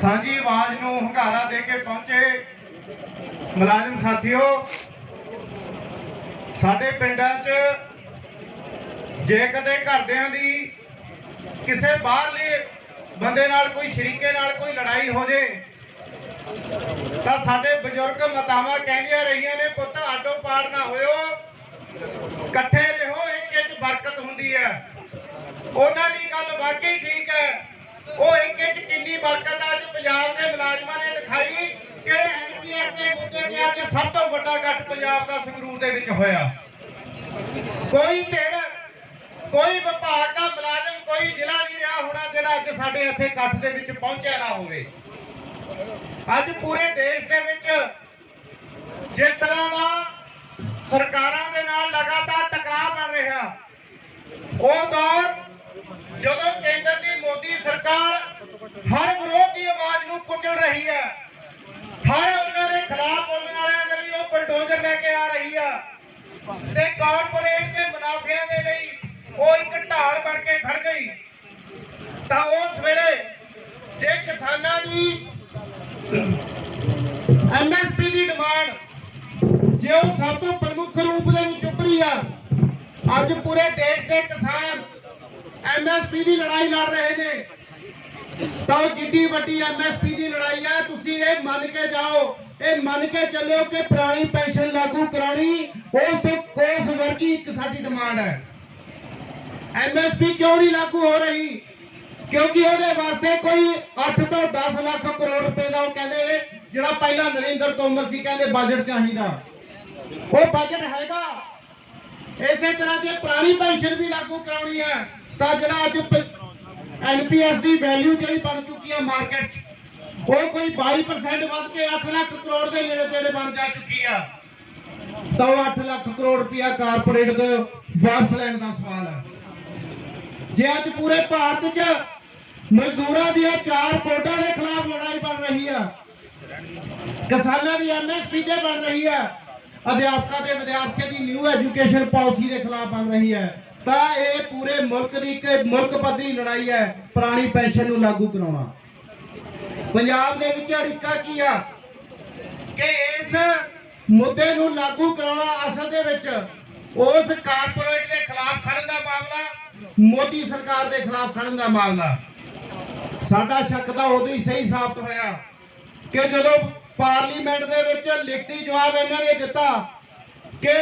ਸਾਂਝੀ ਆਵਾਜ਼ ਨੂੰ ਹੰਗਾਰਾ ਦੇ ਕੇ ਪਹੁੰਚੇ। ਮੁਲਾਜ਼ਮ ਸਾਥੀਓ, ਸਾਡੇ ਪਿੰਡਾਂ 'ਚ ਜੇ ਕਦੇ ਘਰਦਿਆਂ ਦੀ ਕਿਸੇ ਬਾਹਰਲੇ ਬੰਦੇ ਨਾਲ ਕੋਈ ਸ਼ਰੀਕੇ ਨਾਲ ਕੋਈ ਲੜਾਈ ਹੋ ਜੇ, ਤਾਂ ਸਾਡੇ ਬਜ਼ੁਰਗ ਮਾਤਾਵਾਂ ਕਹਿੰਦੀਆਂ ਰਹੀਆਂ ਨੇ, ਪੁੱਤ, ਆਟੋ ਪਾੜ ਨਾ ਹੋਇਓ। ਇਕੱਠੇ ਰਹੋ ਇੱਕ ਇੱਕ ਬਰਕਤ ਹੁੰਦੀ ਹੈ। ਉਹਨਾਂ ਦੀ ਗੱਲ ਵਾਕਈ ਠੀਕ ਹੈ। ਉਹ ਇੱਕ ਇੱਕ ਕਿੰਨੀ ਬਰਕਤ ਅੱਜ ਪੰਜਾਬ ਦੇ ਮੁਲਾਜ਼ਮਾਂ ਨੇ ਦਿਖਾਈ ਕਿ ਐਨਪੀਐਸ ਦੇ ਮੁੱਦੇ ਤੇ ਅੱਜ ਸਭ ਤੋਂ ਵੱਡਾ ਇਕੱਠ ਪੰਜਾਬ ਦਾ ਸੰਗਰੂਰ ਦੇ ਵਿੱਚ ਹੋਇਆ। ਕੋਈ ਧਿਰ, ਕੋਈ ਵਿਭਾਗ ਦਾ ਮੁਲਾਜ਼ਮ, ਕੋਈ ਜ਼ਿਲ੍ਹਾ ਨਹੀਂ ਰਿਹਾ ਹੋਣਾ ਜਿਹੜਾ ਅੱਜ ਸਾਡੇ ਇੱਥੇ ਇਕੱਠ ਦੇ ਵਿੱਚ ਪਹੁੰਚਿਆ ਨਾ ਹੋਵੇ। ਅੱਜ ਪੂਰੇ ਦੇਸ਼ ਦੇ ਵਿੱਚ ਜਿਸ ਤਰ੍ਹਾਂ ਦਾ ਸਰਕਾਰਾਂ ਦੇ ਨਾਲ ਲਗਾਤਾਰ ਟਕਰਾਅ ਬਣ ਰਿਹਾ, ਉਹ ਦੌਰ ਜਦੋਂ ਕੇਂਦਰ ਦੀ ਮੋਦੀ ਸਰਕਾਰ ਹਰ ਵਿਰੋਧ ਦੀ ਆਵਾਜ਼ ਨੂੰ ਕੁਚਲ ਰਹੀ ਹੈ। ਹਰ ਉਹਨਾਂ ਦੇ ਖਿਲਾਫ ਬੋਲਣ ਵਾਲਿਆਂ ਦੇ ਲਈ ਉਹ ਬਲਡੋਜ਼ਰ ਲੈ ਕੇ ਆ ਰਹੀ ਆ। ਤੇ ਕਾਰਪੋਰੇਟ ਦੇ ਮੁਨਾਫਿਆਂ ਦੇ ਲਈ ਉਹ ਇੱਕ ਢਾਲ ਬਣ ਕੇ ਖੜ ਗਈ। ਤਾਂ ਉਸ ਵੇਲੇ ਜੇ ਕਿਸਾਨਾਂ ਦੀ ਐਮਐਸਪੀ ਦੀ ਡਿਮਾਂਡ ਜੇ ਉਹ ਸਭ ਤੋਂ ਪ੍ਰਮੁੱਖ ਰੂਪ ਦੇ ਵਿੱਚ ਉੱਭਰੀ ਆ, ਅੱਜ ਪੂਰੇ ਦੇਸ਼ ਦੇ ਕਿਸਾਨ ਐਮਐਸਪੀ ਦੀ ਲੜਾਈ ਲੜ ਰਹੇ ਨੇ। ਤਾਂ ਉਹ ਜਿੱਡੀ ਵੱਡੀ ਐਮਐਸਪੀ ਦੀ ਲੜਾਈ ਹੈ, ਤੁਸੀਂ ਇਹ ਮੰਨ ਕੇ ਜਾਓ। ਇਹ ਮੰਨ ਕੇ ਚੱਲਿਓ ਕਿ ਪੁਰਾਣੀ ਪੈਨਸ਼ਨ ਲਾਗੂ ਕਰਾਣੀ ਉਸ ਤੋਂ ਕੋਸ ਵਰਗੀ ਇੱਕ ਸਾਡੀ ਡਿਮਾਂਡ ਹੈ। ਐਮਐਸਪੀ ਕਿਉਂ ਨਹੀਂ ਲਾਗੂ ਹੋ ਰਹੀ? ਕਿਉਂਕਿ ਉਹਦੇ ਵਾਸਤੇ ਕੋਈ 8 ਤੋਂ 10 ਲੱਖ ਕਰੋੜ ਰੁਪਏ ਦਾ ਉਹ ਕਹਿੰਦੇ, ਜਿਹੜਾ ਪਹਿਲਾਂ ਨਰਿੰਦਰ ਤੋਮਰ ਸੀ, ਕਹਿੰਦੇ ਬਜਟ ਚਾਹੀਦਾ। ਉਹ ਬਜਟ ਹੈਗਾ। ਇਸੇ ਤਰ੍ਹਾਂ ਦੀ ਪੁਰਾਣੀ ਪੈਨਸ਼ਨ ਵੀ ਲਾਗੂ ਕਰਾਉਣੀ ਹੈ ਤਾਂ ਜਿਹੜਾ ਅੱਜ ਐਨਪੀਐਸ ਦੀ ਵੈਲਿਊ ਜਿਹੜੀ ਬਣ ਚੁੱਕੀ ਹੈ ਮਾਰਕੀਟ 'ਚ, ਉਹ ਕੋਈ 22% ਵੱਧ ਕੇ 8 ਲੱਖ ਕਰੋੜ ਦੇ ਨੇੜੇ ਤੇੜੇ ਬਣ ਜਾ ਚੁੱਕੀ ਆ। ਤਾਂ ਉਹ 8 ਲੱਖ ਕਰੋੜ ਰੁਪਇਆ ਕਾਰਪੋਰੇਟ ਦੇ ਵਾਪਸ ਲੈਣ ਦਾ ਸਵਾਲ ਹੈ। ਜੇ ਅੱਜ ਪੂਰੇ ਭਾਰਤ 'ਚ ਮਜ਼ਦੂਰਾਂ ਦੀਆਂ ਚਾਰ ਕੋਟਾਂ ਦੇ ਖਿਲਾਫ ਲੜਾਈ ਬਣ ਰਹੀ ਆ, ਕਿਸਾਨਾਂ ਦੀ ਐਮਐਸਪੀ ਤੇ ਬਣ ਰਹੀ ਹੈ ਅਧਿਆਪਕਾਂ ਦੇ ਵਿਦਿਆਰਥੀਆਂ ਦੀ ਨਿਊ ਐਜੂਕੇਸ਼ਨ ਪਾਲਿਸੀ ਦੇ ਖਿਲਾਫ ਬਣ ਰਹੀ ਹੈ ਤਾਂ ਇਹ ਪੂਰੇ ਮੁਲਕ ਦੀ ਇੱਕ ਮੁਲਕ ਪੱਧਰੀ ਲੜਾਈ ਹੈ, ਪੁਰਾਣੀ ਪੈਨਸ਼ਨ ਨੂੰ ਲਾਗੂ ਕਰਾਉਣਾ। ਪੰਜਾਬ ਦੇ ਵਿੱਚ ਅੜਿੱਕਾ ਕੀ ਆ? ਕਿ ਇਸ ਮੁੱਦੇ ਨੂੰ ਲਾਗੂ ਕਰਾਉਣਾ ਅਸਲ ਦੇ ਵਿੱਚ ਉਸ ਕਾਰਪੋਰੇਟ ਦੇ ਖਿਲਾਫ ਖੜਨ ਦਾ ਮਾਮਲਾ, ਮੋਦੀ ਸਰਕਾਰ ਦੇ ਖਿਲਾਫ ਖੜਨ ਦਾ ਮਾਮਲਾ। ਸਾਡਾ ਸ਼ੱਕ ਤਾਂ ਉਦੋਂ ਹੀ ਸਹੀ ਸਾਬਤ ਹੋਇਆ ਕਿ ਜਦੋਂ ਪਾਰਲੀਮੈਂਟ ਦੇ ਵਿੱਚ ਲਿਖਤੀ ਜਵਾਬ ਇਹਨਾਂ ਨੇ ਦਿੱਤਾ ਕਿ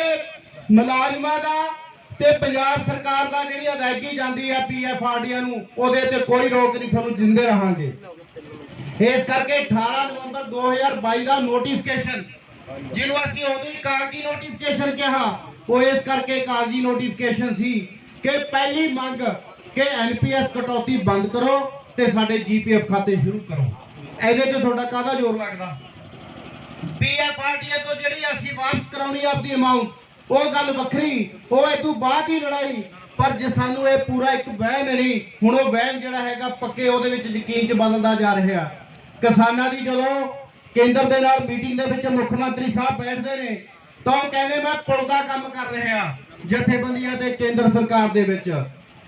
ਮੁਲਾਜ਼ਮਾਂ ਦਾ ਤੇ ਪੰਜਾਬ ਸਰਕਾਰ ਦਾ ਜਿਹੜੀ ਅਦਾਇਗੀ ਜਾਂਦੀ ਹੈ ਪੀਐਫਆਰਡੀਆਂ ਨੂੰ, ਉਹਦੇ ਤੇ ਕੋਈ ਰੋਕ ਨਹੀਂ, ਤੁਹਾਨੂੰ ਦਿੰਦੇ ਰਹਾਂਗੇ। ਇਸ ਕਰਕੇ 18 ਨਵੰਬਰ 2022 ਦਾ ਨੋਟੀਫਿਕੇਸ਼ਨ ਜਿਹਨੂੰ ਅਸੀਂ ਉਦੋਂ ਹੀ ਕਾਗਜ਼ੀ ਨੋਟੀਫਿਕੇਸ਼ਨ ਕਿਹਾ, ਉਹ ਇਸ ਕਰਕੇ ਕਾਗਜ਼ੀ ਨੋਟੀਫਿਕੇਸ਼ਨ ਸੀ ਕਿ ਪਹਿਲੀ ਮੰਗ ਕਿ ਐਨਪੀਐਸ ਕਟੌਤੀ ਬੰਦ ਕਰੋ ਤੇ ਸਾਡੇ ਜੀਪੀਐਫ ਖਾਤੇ ਸ਼ੁਰੂ ਕਰੋ। ਇਹਦੇ ਤੇ ਤੁਹਾਡਾ ਕਾਹਦਾ ਜ਼ੋਰ ਲੱਗਦਾ? ਪੀਐਫਆਰਡੀਏ ਤੋਂ ਜਿਹੜੀ ਅਸੀਂ ਵਾਪਸ ਕਰਾਉਣੀ ਆਪਦੀ ਅਮਾਉਂਟ ਉਹ ਗੱਲ ਵੱਖਰੀ, ਉਹ ਇਹ ਤੋਂ ਬਾਅਦ ਹੀ ਲੜਾਈ। ਪਰ ਜੇ ਸਾਨੂੰ ਇਹ ਪੂਰਾ ਇੱਕ ਵਹਿਮ ਨਹੀਂ ਹੁਣ ਉਹ ਵਹਿਮ ਜਿਹੜਾ ਹੈਗਾ ਪੱਕੇ ਉਹਦੇ ਵਿੱਚ ਯਕੀਨ ਚ ਬਦਲਦਾ ਜਾ ਰਿਹਾ। ਕਿਸਾਨਾਂ ਦੀ ਜਦੋਂ ਕੇਂਦਰ ਦੇ ਨਾਲ ਮੀਟਿੰਗ ਦੇ ਵਿੱਚ ਮੁੱਖ ਮੰਤਰੀ ਸਾਹਿਬ ਬੈਠਦੇ ਨੇ, ਤਾਂ ਉਹ ਕਹਿੰਦੇ, ਮੈਂ ਪੁਲ ਦਾ ਕੰਮ ਕਰ ਰਿਹਾ, ਜਥੇਬੰਦੀਆਂ ਤੇ ਕੇਂਦਰ ਸਰਕਾਰ ਦੇ ਵਿੱਚ।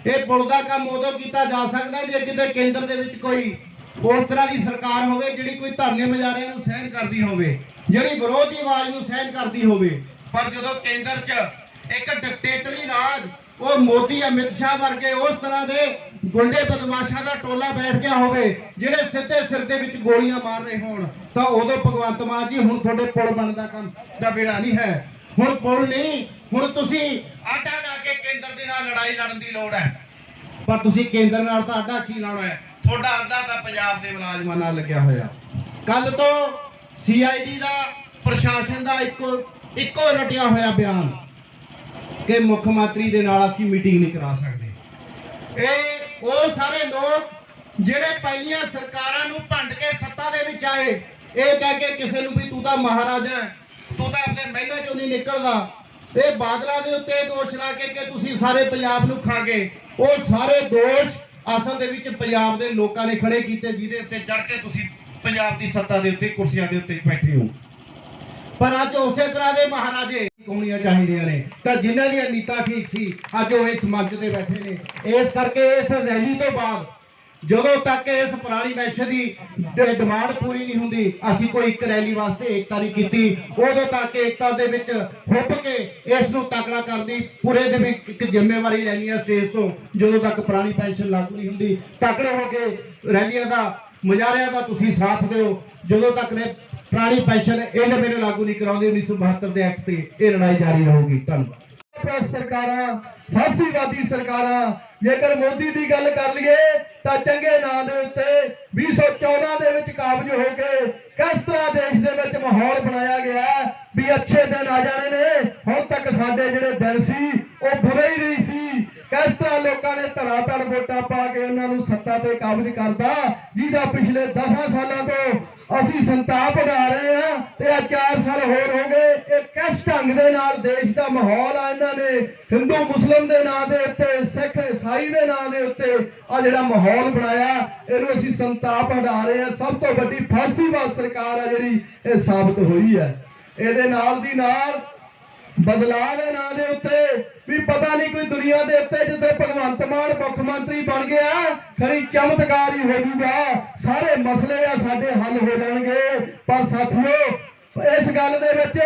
ਇਹ ਪੁਲ ਦਾ ਕੰਮ ਉਦੋਂ ਕੀਤਾ ਜਾ ਸਕਦਾ ਜੇ ਕਿਤੇ ਕੇਂਦਰ ਦੇ ਵਿੱਚ ਕੋਈ ਉਸ ਤਰ੍ਹਾਂ ਦੀ ਸਰਕਾਰ ਹੋਵੇ ਜਿਹੜੀ ਕੋਈ ਧਰਨੇ ਮੁਜ਼ਾਹਰੇ ਨੂੰ ਸਹਿਨ ਕਰਦੀ ਹੋਵੇ, ਜਿਹੜੀ ਵਿਰੋਧੀ ਆਵਾਜ਼ ਨੂੰ ਸਹਿਨ ਕਰਦੀ ਹੋਵੇ। ਪਰ ਜਦੋਂ ਕੇਂਦਰ 'ਚ ਇੱਕ ਡਿਕਟੇਟਰੀ ਰਾਜ, ਉਹ ਮੋਦੀ, ਅਮਿਤ ਸ਼ਾਹ ਵਰਗੇ ਉਸ ਤਰ੍ਹਾਂ ਦੇ ਗੁੰਡੇ ਬਦਮਾਸ਼ਾਂ ਦਾ ਟੋਲਾ ਬੈਠ ਗਿਆ ਹੋਵੇ, ਜਿਹੜੇ ਸਿੱਧੇ ਸਿਰ ਦੇ ਵਿੱਚ ਗੋਲੀਆਂ ਮਾਰ ਰਹੇ ਹੋਣ, ਤਾਂ ਉਦੋਂ ਭਗਵੰਤ ਮਾਨ ਜੀ ਹੁਣ ਤੁਹਾਡੇ ਪੁਲ ਬਣਦਾ ਕੰਮ ਦਾ ਵੇੜਾ ਨਹੀਂ ਹੈ। ਹੁਣ ਪੁਲ ਨਹੀਂ, ਹੁਣ ਤੁਸੀਂ ਆਟਾ ਲਾ ਕੇ ਕੇਂਦਰ ਦੇ ਨਾਲ ਲੜਾਈ ਲੜਨ ਦੀ ਲੋੜ ਹੈ। ਪਰ ਤੁਸੀਂ ਕੇਂਦਰ ਨਾਲ ਤਾਂ ਆਡਾ ਕੀ ਲਾਉਣਾ ਹੈ? ਤੁਹਾਡਾ ਅੱਧਾ ਤਾਂ ਪੰਜਾਬ ਦੇ ਮੁਲਾਜ਼ਮਾਂ ਨਾਲ ਲੱਗਿਆ ਹੋਇਆ। ਕੱਲ ਤੋਂ ਸੀਆਈਡੀ ਦਾ ਪ੍ਰਸ਼ਾਸਨ ਦਾ ਇੱਕੋ ਇੱਕੋ ਰਟਿਆ ਹੋਇਆ ਬਿਆਨ ਕਿ ਮੁੱਖ ਮੰਤਰੀ ਦੇ ਨਾਲ ਅਸੀਂ ਮੀਟਿੰਗ ਨਹੀਂ ਕਰਾ ਸਕਦੇ। ਇਹ ਉਹ ਸਾਰੇ ਲੋਕ ਜਿਹੜੇ ਪਹਿਲੀਆਂ ਸਰਕਾਰਾਂ ਨੂੰ ਭੰਡ ਕੇ ਸੱਤਾ ਦੇ ਵਿੱਚ ਆਏ, ਇਹ ਕਹਿ ਕੇ ਕਿਸੇ ਨੂੰ ਵੀ ਤੂੰ ਤਾਂ ਮਹਾਰਾਜਾ ਤੂੰ ਤਾਂ ਆਪਣੇ ਮਹਿਲੇ ਚੋਂ ਨਹੀਂ ਨਿਕਲਦਾ। ਇਹ ਬਾਦਲਾਂ ਦੇ ਉੱਤੇ ਦੋਸ਼ ਲਾ ਕੇ ਕਿ ਤੁਸੀਂ ਸਾਰੇ ਪੰਜਾਬ ਨੂੰ ਖਾ ਗਏ। ਉਹ ਸਾਰੇ ਦੋਸ਼ ਅਸਲ ਦੇ ਵਿੱਚ ਪੰਜਾਬ ਦੇ ਲੋਕਾਂ ਨੇ ਖੜੇ ਕੀਤੇ, ਜਿਹਦੇ ਉੱਤੇ ਚੜ ਕੇ ਤੁਸੀਂ ਪੰਜਾਬ ਦੀ ਸੱਤਾ ਦੇ ਉੱਤੇ, ਕੁਰਸੀਆਂ ਦੇ ਉੱਤੇ ਬੈਠੇ ਹੋ। ਪਰ ਅੱਜ ਉਸੇ ਤਰ੍ਹਾਂ ਦੇ ਮਹਾਰਾਜੇ ਹੋਣੀਆਂ ਚਾਹੀਦੀਆਂ ਨੇ। ਤਾਂ ਜਿਨ੍ਹਾਂ ਦੀਆਂ ਨੀਤਾਂ ਠੀਕ ਸੀ, ਅੱਜ ਉਹ ਇਸ ਮੰਚ ਤੇ ਬੈਠੇ ਨੇ। ਇਸ ਕਰਕੇ ਇਸ ਰੈਲੀ ਤੋਂ ਬਾਅਦ ਜਦੋਂ ਤੱਕ ਇਸ ਪੁਰਾਣੀ ਪੈਨਸ਼ਨ ਦੀ ਡਿਮਾਂਡ ਪੂਰੀ ਨਹੀਂ ਹੁੰਦੀ, ਅਸੀਂ ਕੋਈ ਇੱਕ ਰੈਲੀ ਵਾਸਤੇ ਏਕਤਾ ਨਹੀਂ ਕੀਤੀ। ਉਦੋਂ ਤੱਕ ਏਕਤਾ ਦੇ ਵਿੱਚ ਹੁੱਬ ਕੇ ਇਸ ਨੂੰ ਤਕੜਾ ਕਰਨ ਦੀ ਪੂਰੇ ਦੇ ਵੀ ਇੱਕ ਜ਼ਿੰਮੇਵਾਰੀ ਲੈਣੀ ਹੈ ਸਟੇਜ ਤੋਂ, ਜਦੋਂ ਤੱਕ ਪੁਰਾਣੀ ਪੈਨਸ਼ਨ ਲਾਗੂ ਨਹੀਂ ਹੁੰਦੀ। ਤਕੜੇ ਹੋ ਕੇ ਰੈਲੀਆਂ ਦਾ, ਮੁਜ਼ਾਹਰਿਆਂ ਦਾ ਤੁਸੀਂ ਸਾਥ ਦਿਓ। ਜਦੋਂ ਤੱਕ ਨੇ ਪੁਰਾਣੀ ਪੈਨਸ਼ਨ ਇਹਨੇ ਮੇਰੇ ਲਾਗੂ ਨਹੀਂ ਕਰਾਉਂਦੇ 1972 ਦੇ ਐਕਟ ਤੇ ਇਹ ਲੜਾਈ ਜਾਰੀ ਰਹੂਗੀ। ਧੰਨਵਾਦ। ਭ੍ਰਸ਼ਟ ਸਰਕਾਰਾਂ, ਫਾਸੀਵਾਦੀ ਸਰਕਾਰਾਂ, ਜੇਕਰ ਮੋਦੀ ਦੀ ਗੱਲ ਕਰ ਲਈਏ, ਤਾਂ ਚੰਗੇ ਨਾਂ ਦੇ ਉੱਤੇ 2014 ਦੇ ਵਿੱਚ ਕਾਬਜ ਹੋ ਕੇ ਕਿਸ ਤਰ੍ਹਾਂ ਦੇਸ਼ ਦੇ ਵਿੱਚ ਮਾਹੌਲ ਬਣਾਇਆ ਗਿਆ ਵੀ ਅੱਛੇ ਦਿਨ ਆ ਜਾਣੇ ਨੇ, ਹੁਣ ਤੱਕ ਸਾਡੇ ਜਿਹੜੇ ਦਿਨ ਸੀ, ਉਹ ਬੁਰੇ ਹੀ ਨਹੀਂ ਸੀ। ਕਿਸ ਤਰ੍ਹਾਂ ਲੋਕਾਂ ਨੇ ਧੜਾ ਧੜ ਵੋਟਾਂ ਪਾ ਕੇ ਉਹਨਾਂ ਨੂੰ ਸੱਤਾ ਤੇ ਕਾਬਜ ਕਰਦਾ ਜਿਹਦਾ ਪਿਛਲੇ 10 ਸਾਲਾਂ ਤੋਂ ਅਸੀਂ ਸੰਤਾਪ ਉਡਾ ਰਹੇ ਹਾਂ ਤੇ ਆ 4 ਸਾਲ ਹੋਰ ਹੋ ਗਏ। ਇਹ ਕਿਸ ਢੰਗ ਦੇ ਨਾਲ ਦੇਸ਼ ਦਾ ਮਾਹੌਲ ਆ ਇਹਨਾਂ ਨੇ ਹਿੰਦੂ, ਮੁਸਲਮ ਦੇ ਨਾਂ ਦੇ ਉੱਤੇ, ਸਿੱਖ, ਈਸਾਈ ਦੇ ਨਾਂ ਦੇ ਉੱਤੇ ਆ ਜਿਹੜਾ ਮਾਹੌਲ ਬਣਾਇਆ, ਇਹਨੂੰ ਅਸੀਂ ਸੰਤਾਪ ਉਡਾ ਰਹੇ ਹਾਂ। ਸਭ ਤੋਂ ਵੱਡੀ ਫਾਸੀਵਾਦ ਸਰਕਾਰ ਆ ਜਿਹੜੀ ਇਹ ਸਾਬਤ ਹੋਈ ਹੈ। ਇਹਦੇ ਨਾਲ ਦੀ ਨਾਲ ਬਦਲਾਅ ਦੇ ਨਾਂ ਦੇ ਉੱਤੇ ਵੀ ਪਤਾ ਨਹੀਂ ਕੋਈ ਦੁਨੀਆ ਦੇ ਉੱਤੇ ਜਦੋਂ ਭਗਵੰਤ ਮਾਨ ਮੁੱਖ ਮੰਤਰੀ ਬਣ ਗਿਆ ਖਰੀ ਚਮਤਕਾਰ ਹੀ ਹੋ ਜੂਗਾ ਸਾਰੇ ਮਸਲੇ ਆ ਸਾਡੇ ਹੱਲ ਹੋ ਜਾਣਗੇ ਪਰ ਸਾਥੀਓ ਇਸ ਗੱਲ ਦੇ ਵਿੱਚ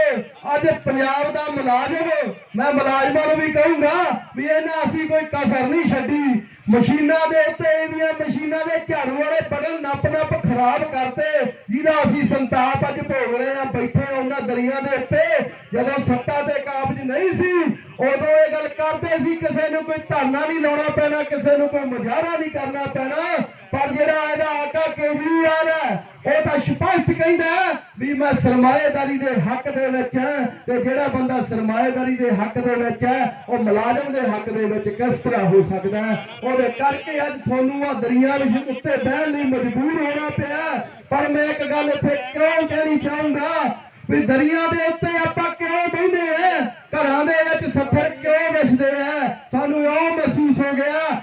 ਅੱਜ ਪੰਜਾਬ ਦਾ ਮੁਲਾਜ਼ਮ, ਮੈਂ ਮੁਲਾਜ਼ਮਾਂ ਨੂੰ ਵੀ ਕਹੂੰਗਾ ਵੀ ਇਹਨਾਂ ਅਸੀਂ ਕੋਈ ਕਸਰ ਨਹੀਂ ਛੱਡੀ। ਮਸ਼ੀਨਾਂ ਦੇ ਉੱਤੇ ਇਹਦੀਆਂ ਮਸ਼ੀਨਾਂ ਦੇ ਝਾੜੂ ਵਾਲੇ ਬਟਨ ਨੱਪ ਨੱਪ ਖਰਾਬ ਕਰਤੇ, ਜਿਹਦਾ ਅਸੀਂ ਸੰਤਾਪ ਅੱਜ ਭੋਗ ਰਹੇ ਆ ਬੈਠੇ ਉਹਨਾਂ ਦਰਿਆ ਦੇ ਉੱਤੇ, ਜਦੋਂ ਸੱਤਾ ਤੇ ਕਾਬਜ ਨਹੀਂ ਸੀ ਉਦੋਂ ਇਹ ਗੱਲ ਕਰਦੇ ਸੀ, ਕਿਸੇ ਨੂੰ ਕੋਈ ਧਰਨਾ ਨਹੀਂ ਲਾਉਣਾ ਪੈਣਾ, ਕਿਸੇ ਨੂੰ ਕੋਈ ਮੁਜ਼ਾਹਰਾ ਨਹੀਂ ਕਰਨਾ ਪੈਣਾ, ਪਰ ਜਿਹੜਾ ਇਹਦਾ ਆਕਾ ਕੇਜਰੀਵਾਲ ਹੈ, ਉਹ ਤਾਂ ਸਪਸ਼ਟ ਕਹਿੰਦਾ ਵੀ ਮੈਂ ਸਰਮਾਏਦਾਰੀ ਦੇ ਹੱਕ ਦੇ ਵਿੱਚ ਹਾਂ ਤੇ ਜਿਹੜਾ ਬੰਦਾ ਸਰਮਾਏਦਾਰੀ ਦੇ ਹੱਕ ਦੇ ਵਿੱਚ ਹੈ, ਉਹ ਮੁਲਾਜ਼ਮ ਦੇ ਹੱਕ ਦੇ ਵਿੱਚ ਕਿਸ ਤਰ੍ਹਾਂ ਹੋ ਸਕਦਾ ਉਹਦੇ ਕਰਕੇ ਅੱਜ ਤੁਹਾਨੂੰ ਆ ਦਰਿਆ ਵਿੱਚ ਉੱਤੇ ਬਹਿਣ ਲਈ ਮਜਬੂਰ ਹੋਣਾ ਪਿਆ ਪਰ ਮੈਂ ਇੱਕ ਗੱਲ ਇੱਥੇ ਕਿਉਂ ਕਹਿਣੀ ਚਾਹੂੰਗਾ ਵੀ ਦਰਿਆ ਦੇ ਉੱਤੇ ਆਪਾਂ ਕਿਉਂ ਬਹਿੰਦੇ ਆ ਘਰਾਂ ਦੇ ਵਿੱਚ ਸੱਥਰ ਕਿਉਂ ਵਿਛਦੇ ਆ ਸਾਨੂੰ ਉਹ ਮਹਿਸੂਸ ਹੋ ਗਿਆ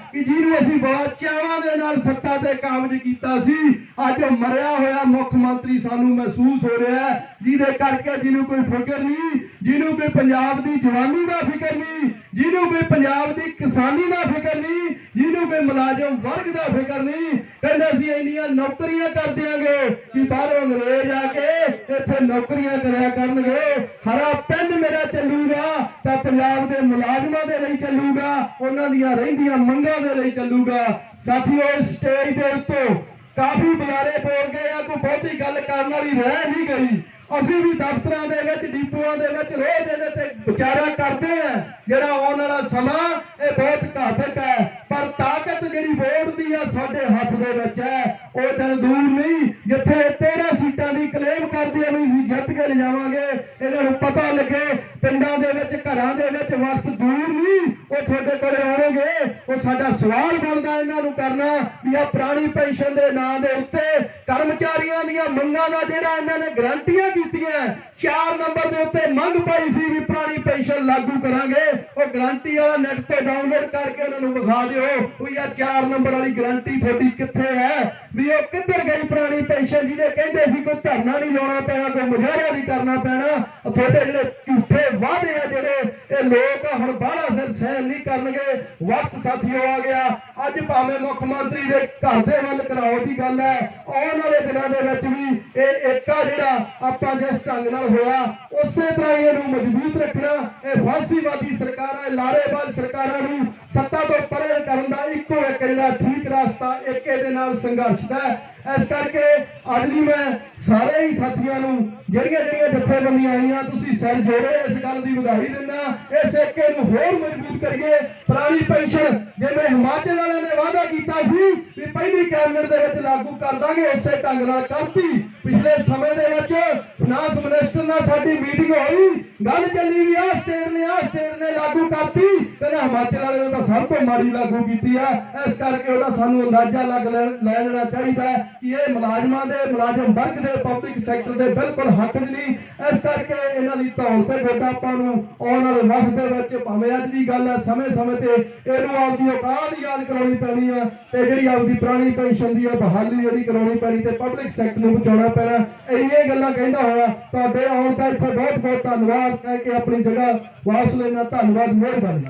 ਕਿ ਅਸੀਂ ਬਹੁਤ ਚਾਵਾਂ ਦੇ ਨਾਲ ਸੱਤਾ ਤੇ ਕਾਬਜ ਕੀਤਾ ਸੀ। ਅੱਜ ਮਰਿਆ ਹੋਇਆ ਮੁੱਖ ਮੰਤਰੀ ਸਾਨੂੰ ਮਹਿਸੂਸ ਹੋ ਰਿਹਾ ਜਿਹਦੇ ਕਰਕੇ ਜਿਹਨੂੰ ਕੋਈ ਫਿਕਰ ਨਹੀਂ, ਜਿਹਨੂੰ ਕੋਈ ਪੰਜਾਬ ਦੀ ਜਵਾਨੀ ਦਾ ਫਿਕਰ ਨਹੀਂ ਜਿਹਨੂੰ ਕੋਈ ਪੰਜਾਬ ਦੀ ਕਿਸਾਨੀ ਦਾ ਫਿਕਰ ਨਹੀਂ, ਜਿਹਨੂੰ ਕੋਈ ਮੁਲਾਜ਼ਮ ਵਰਗ ਦਾ ਫਿਕਰ ਨਹੀਂ, ਕਹਿੰਦਾ ਅਸੀਂ ਇੰਨੀਆਂ ਨੌਕਰੀਆਂ ਕਰ ਦਿਆਂਗੇ ਕਿ ਬਾਹਰੋਂ ਅੰਗਰੇਜ਼ ਆ ਕੇ ਇੱਥੇ ਨੌਕਰੀਆਂ ਕਰਿਆ ਕਰਨਗੇ। ਹਰਾ ਪੈਨ ਮੇਰਾ ਚੱਲੂਗਾ, ਤਾਂ ਪੰਜਾਬ ਦੇ ਮੁਲਾਜ਼ਮਾਂ ਦੇ ਲਈ ਚੱਲੂਗਾ, ਉਹਨਾਂ ਦੀਆਂ ਰਹਿੰਦੀਆਂ ਮੰਗਾਂ ਦੇ ਲਈ ਚੱਲੂਗਾ। ਸਾਥੀਓ, ਇਸ ਸਟੇਜ ਦੇ ਉੱਤੋਂ ਕਾਫੀ ਬੁਲਾਰੇ ਬੋਲ ਗਏ ਆ, ਕੋਈ ਬਹੁਤੀ ਗੱਲ ਕਰਨ ਵਾਲੀ ਰਹਿ ਨਹੀਂ ਗਈ। ਅਸੀਂ ਵੀ ਦਫ਼ਤਰਾਂ ਦੇ ਵਿੱਚ, ਡਿਪੂਆਂ ਦੇ ਵਿੱਚ ਰੋਜ਼ ਇਹਦੇ ਤੇ ਵਿਚਾਰਾ ਕਰਦੇ ਆ। ਜਿਹੜਾ ਆਉਣ ਵਾਲਾ ਸਮਾਂ, ਇਹ ਬਹੁਤ ਘਾਤਕ ਹੈ। ਪਰ ਤਾਕਤ ਜਿਹੜੀ ਵੋਟ ਦੀ ਆ, ਸਾਡੇ ਹੱਥ ਦੇ ਵਿੱਚ ਹੈ। ਉਹ ਦਿਨ ਦੂਰ ਨਹੀਂ, ਜਿੱਥੇ 13 ਸੀਟਾਂ ਦੀ ਕਲੇਮ ਕਰਦੇ ਆ, ਵੀ ਅਸੀਂ ਜਿੱਤ ਕੇ ਲਿਜਾਵਾਂਗੇ। ਇਹਨਾਂ ਨੂੰ ਪਤਾ ਲੱਗੇ, ਪਿੰਡਾਂ ਦੇ ਵਿੱਚ, ਘਰਾਂ ਦੇ ਵਿੱਚ ਵਕਤ ਦੂਰ ਨਹੀਂ, ਉਹ ਤੁਹਾਡੇ ਕੋਲੇ ਆਉਣਗੇ। ਉਹ ਸਾਡਾ ਸਵਾਲ ਬਣਦਾ ਇਹਨਾਂ ਨੂੰ ਕਰਨਾ, ਵੀ ਆ ਪੁਰਾਣੀ ਪੈਨਸ਼ਨ ਦੇ ਨਾਂ ਦੇ ਉੱਤੇ ਮੰਗਾਂ ਦਾ ਜਿਹੜਾ ਇਹਨਾਂ ਨੇ ਗਰੰਟੀਆਂ ਕੀਤੀਆਂ 4 ਨੰਬਰ ਦੇ ਉੱਤੇ ਮੰਗ ਪਾਈ ਸੀ ਵੀ ਪੁਰਾਣੀ ਪੈਨਸ਼ਨ ਲਾਗੂ ਕਰਾਂਗੇ। ਉਹ ਗਰੰਟੀ ਵਾਲਾ ਨੈਟ ਤੇ ਡਾਊਨਲੋਡ ਕਰਕੇ ਉਹਨਾਂ ਨੂੰ ਵਿਖਾ ਦਿਓ ਵੀ ਆ 4 ਨੰਬਰ ਵਾਲੀ ਗਰੰਟੀ ਤੁਹਾਡੀ ਕਿੱਥੇ ਹੈ। ਵੀ ਉਹ ਕਿੱਧਰ ਗਈ ਪੁਰਾਣੀ ਪੈਨਸ਼ਨ ਜਿਹਦੇ ਕਹਿੰਦੇ ਸੀ ਕੋਈ ਧਰਨਾ ਨਹੀਂ ਲਾਉਣਾ ਪੈਣਾ, ਕੋਈ ਮੁਜ਼ਾਹਰਾ ਨਹੀਂ ਕਰਨਾ ਪੈਣਾ। ਤੁਹਾਡੇ ਜਿਹੜੇ ਝੂਠੇ ਵਾਅਦੇ ਆ ਜਿਹੜੇ, ਇਹ ਲੋਕ ਹੁਣ ਬਾਹਲਾ ਸਿਰ ਸਹਿਣ ਨਹੀਂ ਕਰਨਗੇ। ਵਕਤ ਸਾਥੀਓ ਆ ਗਿਆ। ਅੱਜ ਭਾਵੇਂ ਮੁੱਖ ਮੰਤਰੀ ਦੇ ਘਰ ਦੇ ਵੱਲ ਕਰਾਓ ਦੀ ਗੱਲ ਹੈ, ਆਉਣ ਵਾਲੇ ਦਿਨਾਂ ਦੇ ਵਿੱਚ ਵੀ ਇਹ ਏਕਾ ਜਿਹੜਾ ਆਪਾਂ ਜਿਸ ਢੰਗ ਨਾਲ ਹੋਇਆ, ਉਸੇ ਤਰ੍ਹਾਂ ਹੀ ਇਹਨੂੰ ਮਜ਼ਬੂਤ ਰੱਖਣਾ। ਇਹ ਫਾਸੀਵਾਦੀ ਸਰਕਾਰਾਂ ਇਹ ਲਾਰੇਬਾਜ਼ ਸਰਕਾਰਾਂ ਨੂੰ ਸੱਤਾ ਤੋਂ ਪਰੇ ਕਰਨ ਦਾ ਇੱਕੋ ਇੱਕ ਜਿਹੜਾ ਠੀਕ ਰਸਤਾ ਏਕੇ ਦੇ ਨਾਲ ਸੰਘਰਸ਼ ਦਾ ਇਸ ਕਰਕੇ ਅੱਜ ਵੀ ਮੈਂ ਸਾਰੇ ਹੀ ਸਾਥੀਆਂ ਨੂੰ, ਜਿਹੜੀਆਂ ਜਿਹੜੀਆਂ ਜਥੇਬੰਦੀਆਂ ਆਈਆਂ, ਤੁਸੀਂ ਸਿਰ ਜੋੜੇ, ਇਸ ਗੱਲ ਦੀ ਵਧਾਈ ਦਿੰਦਾ ਇਸ ਏਕੇ ਨੂੰ ਹੋਰ ਮਜ਼ਬੂਤ ਕਰੀਏ। ਪੁਰਾਣੀ ਪੈਨਸ਼ਨ ਜਿਵੇਂ ਹਿਮਾਚਲ ਵਾਲਿਆਂ ਨੇ ਵਾਅਦਾ ਕੀਤਾ ਸੀ ਵੀ ਪਹਿਲੀ ਕੈਬਨਿਟ ਦੇ ਵਿੱਚ ਲਾਗੂ ਕਰ ਦਾਂਗੇ, ਉਸੇ ਢੰਗ ਨਾਲ ਕਰਤੀ। ਪਿਛਲੇ ਸਮੇਂ ਦੇ ਵਿੱਚ ਫਾਈਨਾਂਸ ਮਿਨਿਸਟਰ ਨਾਲ ਸਾਡੀ ਮੀਟਿੰਗ ਹੋਈ। ਗੱਲ ਚੱਲੀ ਵੀ ਆਹ ਸਟੇਟ ਨੇ, ਆਹ ਸਟੇਟ ਨੇ ਲਾਗੂ ਕਰਤੀ, ਕਹਿੰਦਾ ਹਿਮਾਚਲ ਵਾਲੇ ਨੇ ਤਾਂ ਸਭ ਤੋਂ ਮਾੜੀ ਲਾਗੂ ਕੀਤੀ ਆ। ਇਸ ਕਰਕੇ ਉਹਦਾ ਸਾਨੂੰ ਅੰਦਾਜ਼ਾ ਲੱਗ ਲੈ ਲੈਣਾ ਚਾਹੀਦਾ ਕਿ ਇਹ ਮੁਲਾਜ਼ਮਾਂ ਦੇ, ਮੁਲਾਜ਼ਮ ਵਰਗ ਦੇ ਪਬਲਿਕ ਸੈਕਟਰ ਦੇ ਬਿਲਕੁਲ ਹੱਕ 'ਚ ਨਹੀਂ। ਇਸ ਕਰਕੇ ਇਹਨਾਂ ਦੀ ਧੌਣ ਤੇ ਗੋਡਾ ਆਪਾਂ ਨੂੰ ਆਉਣ ਵਾਲੇ ਵਕਤ ਦੇ ਵਿੱਚ ਭਾਵੇਂ ਅੱਜ ਦੀ ਗੱਲ ਹੈ, ਸਮੇਂ-ਸਮੇਂ ਤੇ ਇਹਨੂੰ ਆਪਦੀ ਔਕਾਤ ਯਾਦ ਕਰਾਉਣੀ ਪੈਣੀ ਆ ਤੇ ਜਿਹੜੀ ਆਪਦੀ ਪੁਰਾਣੀ ਪੈਨਸ਼ਨ ਦੀ ਆ, ਬਹਾਲੀ ਜਿਹੜੀ ਕਰਾਉਣੀ ਪੈਣੀ ਤੇ ਪਬਲਿਕ ਸੈਕਟਰ ਨੂੰ ਬਚਾਉਣਾ ਪੈਣਾ। ਇੰਨੀਆਂ ਗੱਲਾਂ ਕਹਿੰਦਾ ਹੋਇਆ, ਤੁਹਾਡੇ ਆਉਣ ਦਾ ਇੱਥੇ ਬਹੁਤ ਬਹੁਤ ਧੰਨਵਾਦ। ਕਹਿ ਕੇ ਆਪਣੀ ਜਗ੍ਹਾ ਵਾਪਸ ਲੈਣਾ ਧੰਨਵਾਦ ਮਿਹਰਬਾਨੀ।